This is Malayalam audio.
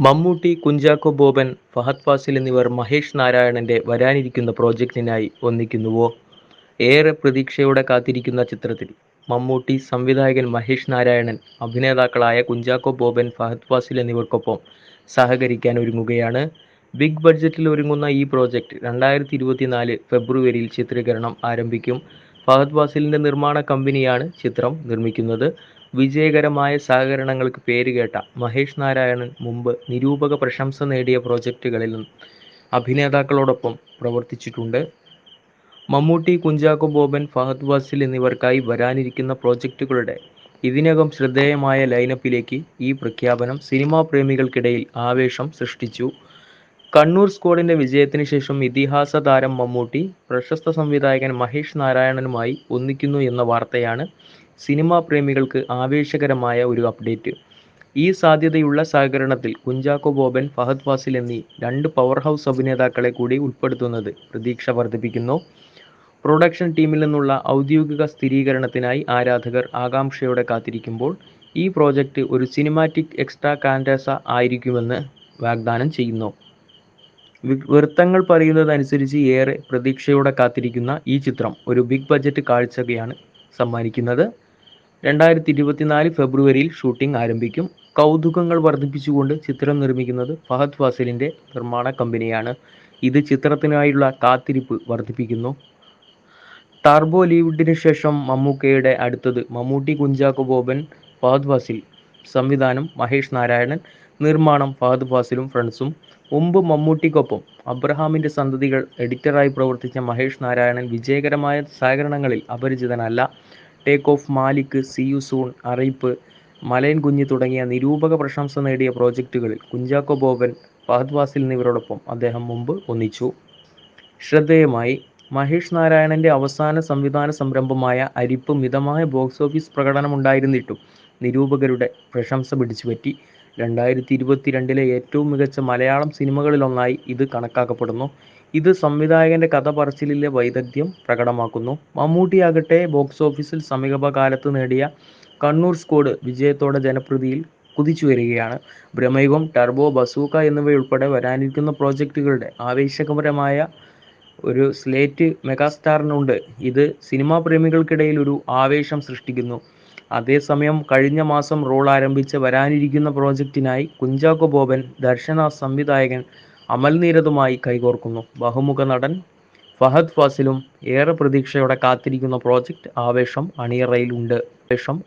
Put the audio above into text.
മമ്മൂട്ടി കുഞ്ചാക്കോ ബോബൻ ഫഹദ് ഫാസിൽ എന്നിവർ മഹേഷ് നാരായണന്റെ വരാനിരിക്കുന്ന പ്രോജക്റ്റിനായി ഒന്നിക്കുന്നുവോ? ഏറെ പ്രതീക്ഷയോടെ കാത്തിരിക്കുന്ന ചിത്രത്തിൽ മമ്മൂട്ടി സംവിധായകൻ മഹേഷ് നാരായണൻ അഭിനേതാക്കളായ കുഞ്ചാക്കോ ബോബൻ ഫഹദ് ഫാസിൽ എന്നിവർക്കൊപ്പം സഹകരിക്കാൻ ഒരുങ്ങുകയാണ്. ബിഗ് ബഡ്ജറ്റിൽ ഒരുങ്ങുന്ന ഈ പ്രോജക്റ്റ് രണ്ടായിരത്തി ഇരുപത്തിനാല് ഫെബ്രുവരിയിൽ ചിത്രീകരണം ആരംഭിക്കും. ഫഹദ് ഫാസിലിന്റെ നിർമ്മാണ കമ്പനിയാണ് ചിത്രം നിർമ്മിക്കുന്നത്. വിജയകരമായ സഹകരണങ്ങൾക്ക് പേരുകേട്ട മഹേഷ് നാരായണൻ മുമ്പ് നിരൂപക പ്രശംസ നേടിയ പ്രോജക്റ്റുകളിൽ അഭിനേതാക്കളോടൊപ്പം പ്രവർത്തിച്ചിട്ടുണ്ട്. മമ്മൂട്ടി കുഞ്ചാക്കോ ബോബൻ ഫഹദ് വാസിൽ എന്നിവർക്കായി വരാനിരിക്കുന്ന പ്രോജക്റ്റുകളുടെ ഇതിനകം ശ്രദ്ധേയമായ ലൈനപ്പിലേക്ക് ഈ പ്രഖ്യാപനം സിനിമാ പ്രേമികൾക്കിടയിൽ ആവേശം സൃഷ്ടിച്ചു. കണ്ണൂർ സ്ക്വാഡിന്റെ വിജയത്തിന് ശേഷം ഇതിഹാസ താരം മമ്മൂട്ടി പ്രശസ്ത സംവിധായകൻ മഹേഷ് നാരായണനുമായി ഒന്നിക്കുന്നു എന്ന വാർത്തയാണ് സിനിമാ പ്രേമികൾക്ക് ആവേശകരമായ ഒരു അപ്ഡേറ്റ്. ഈ സാധ്യതയുള്ള സഹകരണത്തിൽ കുഞ്ചാക്കോ ബോബൻ ഫഹദ് ഫാസിൽ എന്നീ രണ്ട് പവർ ഹൗസ് അഭിനേതാക്കളെ കൂടി ഉൾപ്പെടുത്തുന്നത് പ്രതീക്ഷ വർദ്ധിപ്പിക്കുന്നു. പ്രൊഡക്ഷൻ ടീമിൽ നിന്നുള്ള ഔദ്യോഗിക സ്ഥിരീകരണത്തിനായി ആരാധകർ ആകാംക്ഷയോടെ കാത്തിരിക്കുമ്പോൾ ഈ പ്രോജക്റ്റ് ഒരു സിനിമാറ്റിക് എക്സ്ട്രാ കാൻഡാസ ആയിരിക്കുമെന്ന് വാഗ്ദാനം ചെയ്യുന്നു. വൃത്തങ്ങൾ പറയുന്നതനുസരിച്ച് ഏറെ പ്രതീക്ഷയോടെ കാത്തിരിക്കുന്ന ഈ ചിത്രം ഒരു ബിഗ് ബഡ്ജറ്റ് കാഴ്ചയാണ് സമ്മാനിക്കുന്നത്. രണ്ടായിരത്തി ഇരുപത്തിനാല് ഫെബ്രുവരിയിൽ ഷൂട്ടിംഗ് ആരംഭിക്കും. കൗതുകങ്ങൾ വർദ്ധിപ്പിച്ചുകൊണ്ട് ചിത്രം നിർമ്മിക്കുന്നത് ഫഹദ് ഫാസിലിന്റെ നിർമ്മാണ കമ്പനിയാണ്. ഇത് ചിത്രത്തിനായുള്ള കാത്തിരിപ്പ് വർദ്ധിപ്പിക്കുന്നു. ടാർബോ ലീവുഡിന് ശേഷം മമ്മൂക്കയുടെ അടുത്തത് മമ്മൂട്ടി കുഞ്ചാക്കോ ബോബൻ ഫഹദ് ഫാസിൽ. സംവിധാനം മഹേഷ് നാരായണൻ. നിർമ്മാണം ഫഹദ് ഫാസിലും ഫ്രണ്ട്സും. മുമ്പ് മമ്മൂട്ടിക്കൊപ്പം അബ്രഹാമിന്റെ സന്തതികൾ എഡിറ്ററായി പ്രവർത്തിച്ച മഹേഷ് നാരായണൻ വിജയകരമായ സഹകരണങ്ങളിൽ അപരിചിതനല്ല. Take off Malik see you soon അറിയിപ്പ്. മലയൻ കുഞ്ഞ് തുടങ്ങിയ നിരൂപക പ്രശംസ നേടിയ പ്രോജക്റ്റുകളിൽ കുഞ്ചാക്കോ ബോബൻ ഫഹദ് ഫാസിൽ എന്നിവരോടൊപ്പം അദ്ദേഹം മുമ്പ് ഒന്നിച്ചു. ശ്രദ്ധേയമായി മഹേഷ് നാരായണന്റെ അവസാന സംവിധാന സംരംഭമായ അരിപ്പ് മിതമായ ബോക്സ് ഓഫീസ് പ്രകടനമുണ്ടായിരുന്നിട്ടും നിരൂപകരുടെ പ്രശംസ പിടിച്ചുപറ്റി. രണ്ടായിരത്തി ഇരുപത്തിരണ്ടിലെ ഏറ്റവും മികച്ച മലയാളം സിനിമകളിലൊന്നായി ഇത് കണക്കാക്കപ്പെടുന്നു. ഇത് സംവിധായകന്റെ കഥ പറച്ചിലിലെ വൈദഗ്ധ്യം പ്രകടമാക്കുന്നു. മമ്മൂട്ടിയാകട്ടെ ബോക്സ് ഓഫീസിൽ സമീപകാലത്ത് നേടിയ കണ്ണൂർ സ്കോഡ് വിജയത്തോടെ ജനപ്രീതിയിൽ കുതിച്ചു വരികയാണ് ഭ്രമയുഗം ടർബോ ബസൂക്ക എന്നിവയുൾപ്പെടെ വരാനിരിക്കുന്ന പ്രോജക്റ്റുകളുടെ ആവേശകരമായ ഒരു സ്ലേറ്റ് മെഗാസ്റ്റാറിനുണ്ട്. ഇത് സിനിമാ പ്രേമികൾക്കിടയിൽ ഒരു ആവേശം സൃഷ്ടിക്കുന്നു. അതേസമയം കഴിഞ്ഞ മാസം റോൾ ആരംഭിച്ച വരാനിരിക്കുന്ന പ്രോജക്റ്റിനായി കുഞ്ചാക്കോ ബോബൻ ദർശന സംവിധായകൻ അമൽ നീരദുമായി കൈകോർക്കുന്നു. ബഹുമുഖ നടൻ ഫഹദ് ഫാസിലും ഏറെ പ്രതീക്ഷയോടെ കാത്തിരിക്കുന്ന പ്രോജക്റ്റ് ആവേശം അണിയറയിലുണ്ട്. ആവേശം